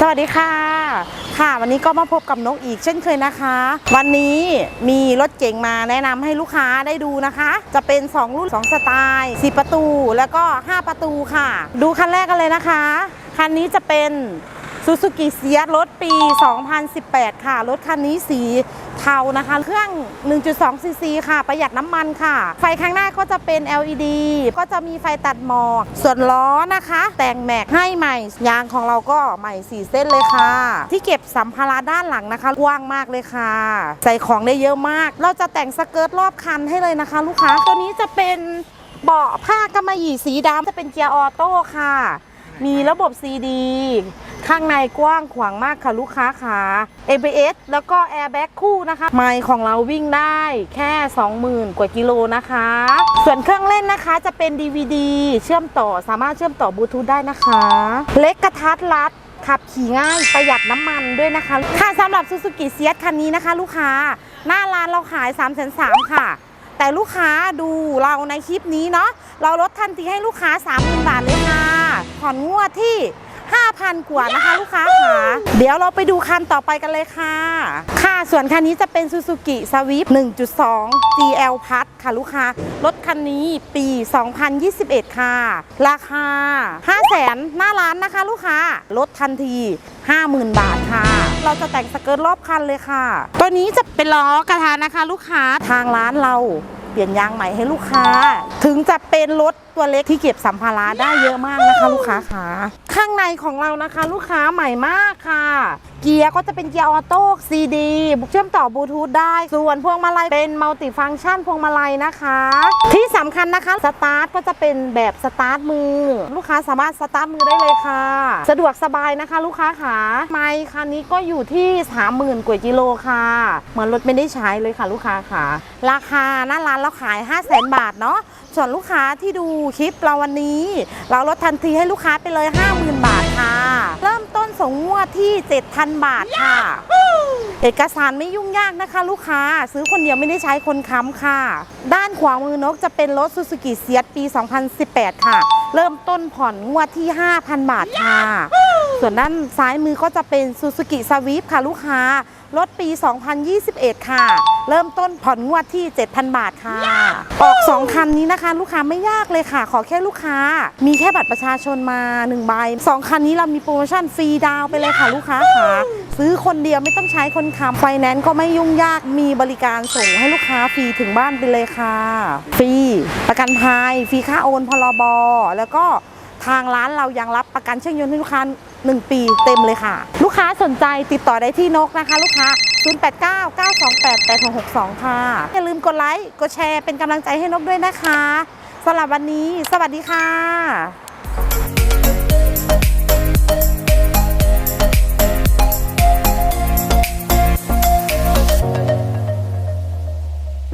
สวัสดีค่ะ ค่ะ วันนี้ก็มาพบกับนกอีกเช่นเคยนะคะ วันนี้มีรถเก๋งมาแนะนำให้ลูกค้าได้ดูนะคะ จะเป็น 2 รุ่น 2 สไตล์4ประตูแล้วก็ 5 ประตูค่ะ ดูคันแรกกันเลยนะคะ คันนี้จะเป็น ซูซูกิเซียรถปี 2018 ค่ะ รถคันนี้สีเทานะคะ เครื่อง 1.2 ซีซีค่ะ ประหยัดน้ำมันค่ะ ไฟข้างหน้าก็จะเป็น LED ก็จะมีไฟตัดหมอก ส่วนล้อนะคะ แต่งแม็กให้ใหม่ ยางของเราก็ใหม่ 4 เส้นเลยค่ะ ที่เก็บสัมภาระด้านหลังนะคะ กว้างมากเลยค่ะ ใส่ของได้เยอะมาก เราจะแต่งสเกิร์ตรอบคันให้เลยนะคะ ลูกค้า ตัวนี้จะเป็นเบาะผ้ากำมะหยี่สีดำจะเป็นเกียร์ออโต้ค่ะ มีระบบ CD ข้างในกว้างขวางมากค่ะลูกค้าค่ะ ABS แล้วก็ Airbag คู่นะคะ ไมค์ของเราวิ่งได้แค่ 20,000 กว่ากิโลนะคะ ส่วนเครื่องเล่นนะคะจะเป็น DVD เชื่อมต่อสามารถเชื่อมต่อบลูทูธได้นะคะ เล็กกระทัดรัดขับขี่ง่ายประหยัดน้ำมันด้วยนะคะ ค่ะสำหรับ Suzuki s i e t คันนี้นะคะ ลูกค้า หน้าร้านเราขาย 3 3 0 0 0ค่ะ แต่ลูกค้าดูเราในคลิปนี้เนาะเราลดทันทีให้ลูกค้า 30,000 บาทเลยค่ะผ่อนงวดที่ 5,000 กว่านะคะ ลูกค้าค่ะ เดี๋ยวเราไปดูคันต่อไปกันเลยค่ะ ค่ะส่วนคันนี้จะเป็น Suzuki Swift 1.2 GL Plus ค่ะลูกค้ารถคันนี้ปี 2021 ค่ะ ราคา 500,000หน้าร้านนะคะ ลูกค้าลดทันที 50,000 บาทค่ะ เราจะแต่งสเกิร์ตรอบคันเลยค่ะ ตัวนี้จะเป็นล้อกระทะนะคะ ลูกค้าทางร้านเรา ปลี่ยนยางใหม่ให้ลูกค้า ถึงจะเป็นรถตัวเล็กที่เก็บสัมภาระได้เยอะมากนะคะ ลูกค้าค่ะข้างในของเรานะคะ ลูกค้าใหม่มากค่ะ เกียร์ก็จะเป็นเกียร์ออโต้ซีดีเชื่อมต่อบลูทูธได้ ส่วนพวงมาลัยเป็นมัลติฟังก์ชันพวงมาลัยนะคะ ที่สำคัญนะคะสตาร์ทก็จะเป็นแบบสตาร์ทมือ ลูกค้าสามารถสตาร์ทมือได้เลยค่ะ สะดวกสบายนะคะ ลูกค้าค่ะไมค์คันนี้ก็อยู่ที่ 30,000กว่ากิโลค่ะ เหมือนรถไม่ได้ใช้เลยค่ะลูกค้าค่ะราคาหน้าร้านเราขาย 5 0 0 0 0 0 บาทเนาะส่วนลูกค้าที่ดูคลิปเราวันนี้ เราลดทันทีให้ลูกค้าไปเลย 50,000บาท ส่งงวดที่ 7,000 บาทค่ะ เอกสารไม่ยุ่งยากนะคะ ลูกค้าซื้อคนเดียวไม่ได้ใช้คนค้ำค่ะ ด้านขวามือนกจะเป็นรถซูซูกิเซียปี 2018 ค่ะ เริ่มต้นผ่อนงวดที่ 5,000 บาทค่ะ ส่วนด้านซ้ายมือก็จะเป็นซูซูกิสวิฟค่ะลูกค้ารถปี 2021 ค่ะ เริ่มต้นผ่อนงวดที่ 7,000 บาทค่ะ ออก 2 คันนี้นะคะ ลูกค้าไม่ยากเลยค่ะ ขอแค่ลูกค้า มีแค่บัตรประชาชนมา1ใบ2 คันนี้เรามีโปรโมชั่นฟรีดาวไปเลยค่ะ ลูกค้าค่ะซื้อคนเดียวไม่ต้องใช้คนค้ำไฟแนนซ์ก็ไม่ยุ่งยากมีบริการส่งให้ลูกค้าฟรีถึงบ้านไปเลยค่ะ ฟรีประกันภัยฟรีค่าโอนพรบแล้วก็ทางร้านเรายังรับประกันเชื่องยนต์ให้ลูกค้า 1 ปีเต็มเลยค่ะ ลูกค้าสนใจติดต่อได้ที่นกนะคะ ลูกค้า 0899288662 ค่ะ อย่าลืมกดไลค์ กดแชร์เป็นกำลังใจให้นกด้วยนะคะสำหรับวันนี้ สวัสดีค่ะ